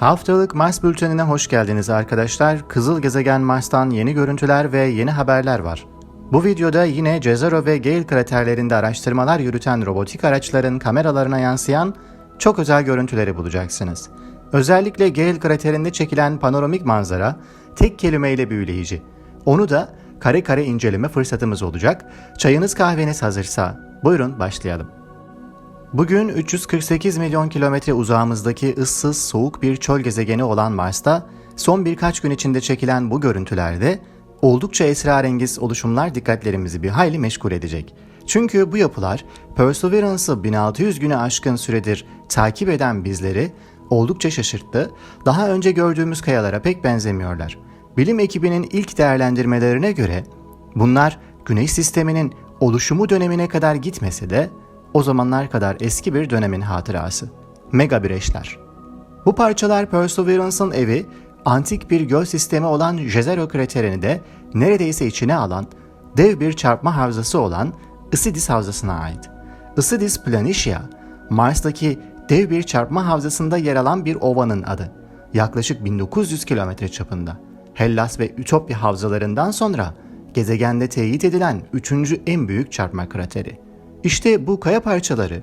Haftalık Mars Bülteni'ne hoş geldiniz arkadaşlar. Kızıl gezegen Mars'tan yeni görüntüler ve yeni haberler var. Bu videoda yine Jezero ve Gale kraterlerinde araştırmalar yürüten robotik araçların kameralarına yansıyan çok özel görüntüleri bulacaksınız. Özellikle Gale kraterinde çekilen panoramik manzara tek kelimeyle büyüleyici. Onu da kare kare inceleme fırsatımız olacak. Çayınız kahveniz hazırsa buyurun başlayalım. Bugün 348 milyon kilometre uzağımızdaki ıssız, soğuk bir çöl gezegeni olan Mars'ta son birkaç gün içinde çekilen bu görüntülerde oldukça esrarengiz oluşumlar dikkatlerimizi bir hayli meşgul edecek. Çünkü bu yapılar Perseverance'ı 1600 güne aşkın süredir takip eden bizleri oldukça şaşırttı. Daha önce gördüğümüz kayalara pek benzemiyorlar. Bilim ekibinin ilk değerlendirmelerine göre bunlar Güneş sisteminin oluşumu dönemine kadar gitmese de o zamanlar kadar eski bir dönemin hatırası. Mega bireşler. Bu parçalar Perseverance'ın evi, antik bir göl sistemi olan Jezero kraterini de neredeyse içine alan, dev bir çarpma havzası olan Isidis havzasına ait. Isidis Planitia, Mars'taki dev bir çarpma havzasında yer alan bir ovanın adı. Yaklaşık 1900 kilometre çapında. Hellas ve Ütopya havzalarından sonra gezegende teyit edilen üçüncü en büyük çarpma krateri. İşte bu kaya parçaları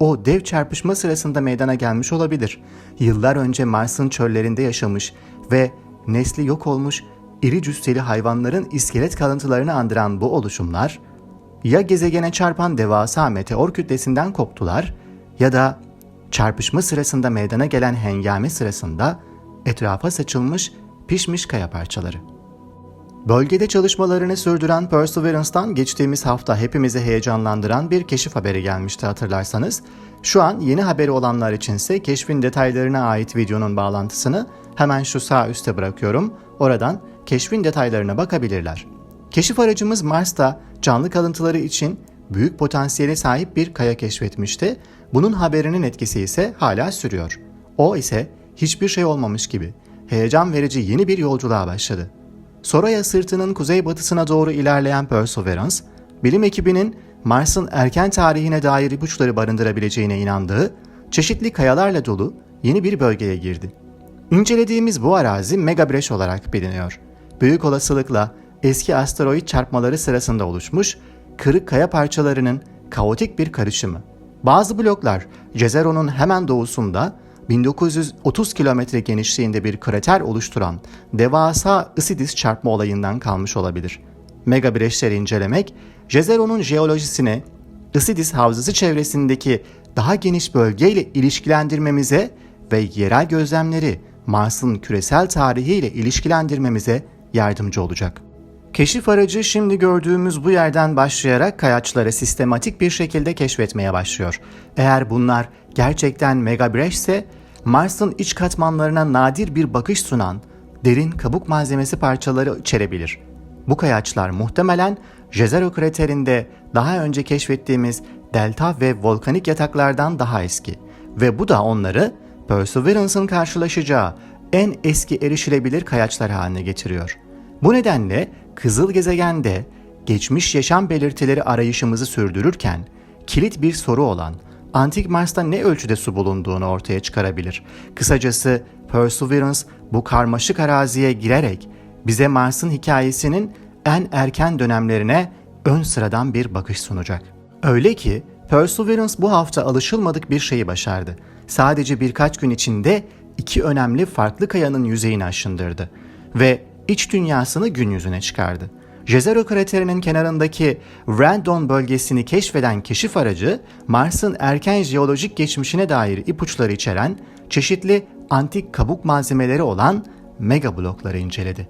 o dev çarpışma sırasında meydana gelmiş olabilir. Yıllar önce Mars'ın çöllerinde yaşamış ve nesli yok olmuş iri cüsseli hayvanların iskelet kalıntılarını andıran bu oluşumlar ya gezegene çarpan devasa meteor kütlesinden koptular ya da çarpışma sırasında meydana gelen hengame sırasında etrafa saçılmış pişmiş kaya parçaları. Bölgede çalışmalarını sürdüren Perseverance'dan geçtiğimiz hafta hepimizi heyecanlandıran bir keşif haberi gelmişti hatırlarsanız. Şu an yeni haberi olanlar içinse keşfin detaylarına ait videonun bağlantısını hemen şu sağ üstte bırakıyorum. Oradan keşfin detaylarına bakabilirler. Keşif aracımız Mars'ta canlı kalıntıları için büyük potansiyele sahip bir kaya keşfetmişti. Bunun haberinin etkisi ise hala sürüyor. O ise hiçbir şey olmamış gibi heyecan verici yeni bir yolculuğa başladı. Soraya sırtının kuzeybatısına doğru ilerleyen Perseverance, bilim ekibinin Mars'ın erken tarihine dair ipuçları barındırabileceğine inandığı çeşitli kayalarla dolu yeni bir bölgeye girdi. İncelediğimiz bu arazi Megabreş olarak biliniyor. Büyük olasılıkla eski asteroid çarpmaları sırasında oluşmuş kırık kaya parçalarının kaotik bir karışımı. Bazı bloklar Cezero'nun hemen doğusunda 1930 kilometre genişliğinde bir krater oluşturan devasa Isidis çarpma olayından kalmış olabilir. Mega bireşleri incelemek, Jezero'nun jeolojisine, Isidis havzası çevresindeki daha geniş bölgeyle ilişkilendirmemize ve yerel gözlemleri Mars'ın küresel tarihiyle ilişkilendirmemize yardımcı olacak. Keşif aracı şimdi gördüğümüz bu yerden başlayarak kayaçları sistematik bir şekilde keşfetmeye başlıyor. Eğer bunlar gerçekten Megabreş ise Mars'ın iç katmanlarına nadir bir bakış sunan derin kabuk malzemesi parçaları içerebilir. Bu kayaçlar muhtemelen Jezero kraterinde daha önce keşfettiğimiz delta ve volkanik yataklardan daha eski ve bu da onları Perseverance'ın karşılaşacağı en eski erişilebilir kayaçlar haline getiriyor. Bu nedenle kızıl gezegende geçmiş yaşam belirtileri arayışımızı sürdürürken kilit bir soru olan antik Mars'ta ne ölçüde su bulunduğunu ortaya çıkarabilir. Kısacası Perseverance bu karmaşık araziye girerek bize Mars'ın hikayesinin en erken dönemlerine ön sıradan bir bakış sunacak. Öyle ki Perseverance bu hafta alışılmadık bir şeyi başardı. Sadece birkaç gün içinde iki önemli farklı kayanın yüzeyini aşındırdı ve iç dünyasını gün yüzüne çıkardı. Jezero kraterinin kenarındaki Randon bölgesini keşfeden keşif aracı, Mars'ın erken jeolojik geçmişine dair ipuçları içeren çeşitli antik kabuk malzemeleri olan mega blokları inceledi.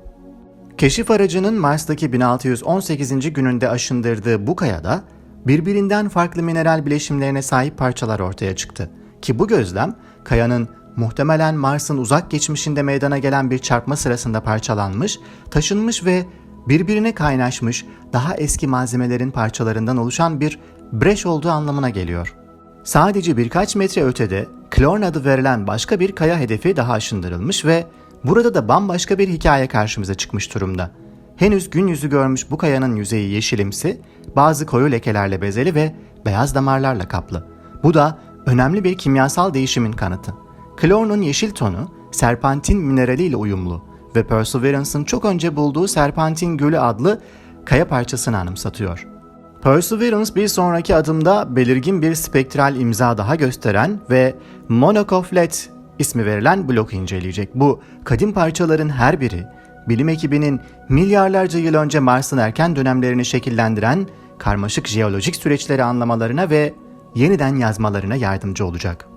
Keşif aracının Mars'taki 1618. gününde aşındırdığı bu kayada birbirinden farklı mineral bileşimlerine sahip parçalar ortaya çıktı. Ki bu gözlem kayanın muhtemelen Mars'ın uzak geçmişinde meydana gelen bir çarpma sırasında parçalanmış, taşınmış ve birbirine kaynaşmış daha eski malzemelerin parçalarından oluşan bir breş olduğu anlamına geliyor. Sadece birkaç metre ötede Klorn adı verilen başka bir kaya hedefi daha aşındırılmış ve burada da bambaşka bir hikaye karşımıza çıkmış durumda. Henüz gün yüzü görmüş bu kayanın yüzeyi yeşilimsi, bazı koyu lekelerle bezeli ve beyaz damarlarla kaplı. Bu da önemli bir kimyasal değişimin kanıtı. Klornun yeşil tonu serpentin mineraliyle uyumlu ve Perseverance'ın çok önce bulduğu Serpentin Gölü adlı kaya parçasını anımsatıyor. Perseverance bir sonraki adımda belirgin bir spektral imza daha gösteren ve Monocoflet ismi verilen blok inceleyecek. Bu kadim parçaların her biri bilim ekibinin milyarlarca yıl önce Mars'ın erken dönemlerini şekillendiren karmaşık jeolojik süreçleri anlamalarına ve yeniden yazmalarına yardımcı olacak.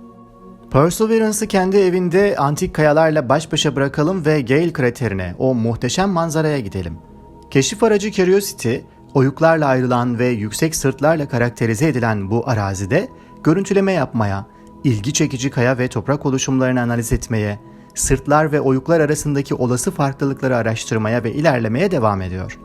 Perseverance'ı kendi evinde antik kayalarla baş başa bırakalım ve Gale kraterine, o muhteşem manzaraya gidelim. Keşif aracı Curiosity, oyuklarla ayrılan ve yüksek sırtlarla karakterize edilen bu arazide görüntüleme yapmaya, ilgi çekici kaya ve toprak oluşumlarını analiz etmeye, sırtlar ve oyuklar arasındaki olası farklılıkları araştırmaya ve ilerlemeye devam ediyor.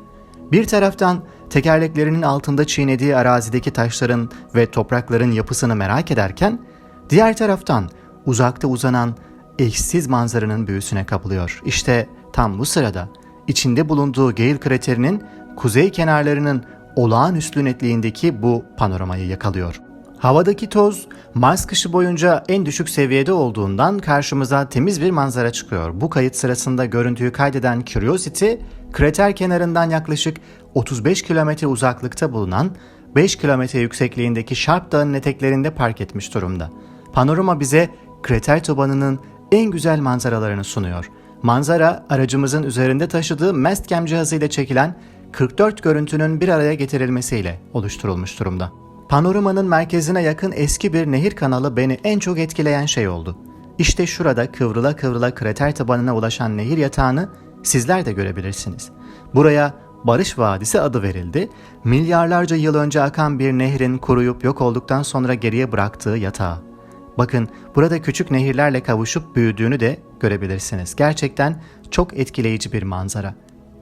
Bir taraftan tekerleklerinin altında çiğnediği arazideki taşların ve toprakların yapısını merak ederken, diğer taraftan uzakta uzanan eşsiz manzaranın büyüsüne kapılıyor. İşte tam bu sırada içinde bulunduğu Gale kraterinin kuzey kenarlarının olağanüstü netliğindeki bu panoramayı yakalıyor. Havadaki toz Mars kışı boyunca en düşük seviyede olduğundan karşımıza temiz bir manzara çıkıyor. Bu kayıt sırasında görüntüyü kaydeden Curiosity, krater kenarından yaklaşık 35 kilometre uzaklıkta bulunan 5 kilometre yüksekliğindeki Sharp Dağı'nın eteklerinde park etmiş durumda. Panorama bize krater tabanının en güzel manzaralarını sunuyor. Manzara aracımızın üzerinde taşıdığı Mastcam cihazıyla çekilen 44 görüntünün bir araya getirilmesiyle oluşturulmuş durumda. Panoramanın merkezine yakın eski bir nehir kanalı beni en çok etkileyen şey oldu. İşte şurada kıvrıla kıvrıla krater tabanına ulaşan nehir yatağını sizler de görebilirsiniz. Buraya Barış Vadisi adı verildi. Milyarlarca yıl önce akan bir nehrin kuruyup yok olduktan sonra geriye bıraktığı yatağı. Bakın burada küçük nehirlerle kavuşup büyüdüğünü de görebilirsiniz. Gerçekten çok etkileyici bir manzara.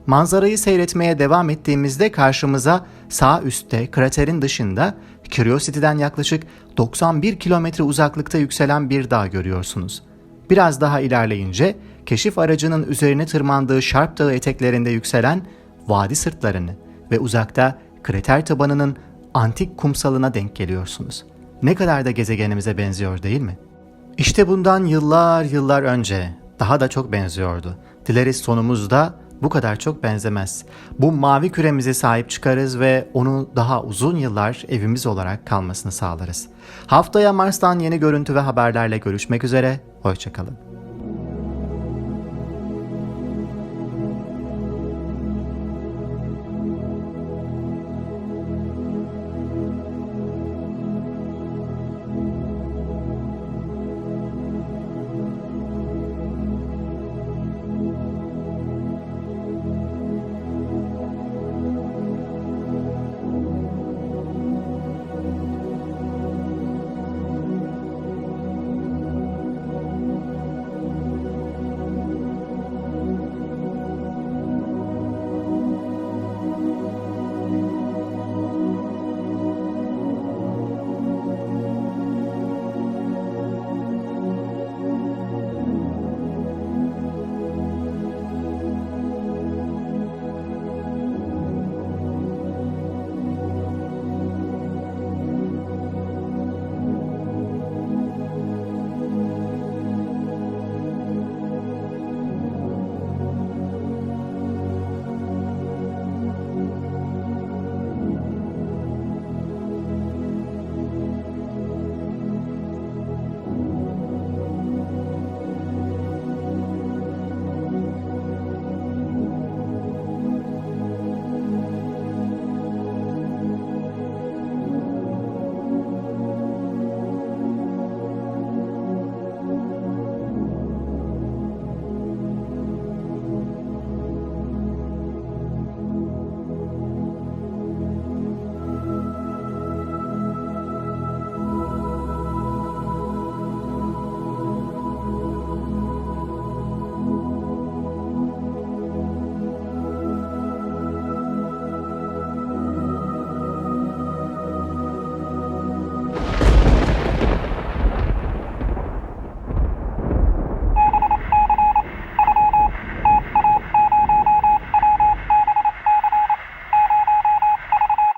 Manzarayı seyretmeye devam ettiğimizde karşımıza sağ üstte kraterin dışında Curiosity'den yaklaşık 91 kilometre uzaklıkta yükselen bir dağ görüyorsunuz. Biraz daha ilerleyince keşif aracının üzerine tırmandığı Sharp Dağı eteklerinde yükselen vadi sırtlarını ve uzakta krater tabanının antik kumsalına denk geliyorsunuz. Ne kadar da gezegenimize benziyor değil mi? İşte bundan yıllar yıllar önce daha da çok benziyordu. Dileriz sonumuzda bu kadar çok benzemez. Bu mavi küremize sahip çıkarız ve onu daha uzun yıllar evimiz olarak kalmasını sağlarız. Haftaya Mars'tan yeni görüntü ve haberlerle görüşmek üzere. Hoşçakalın.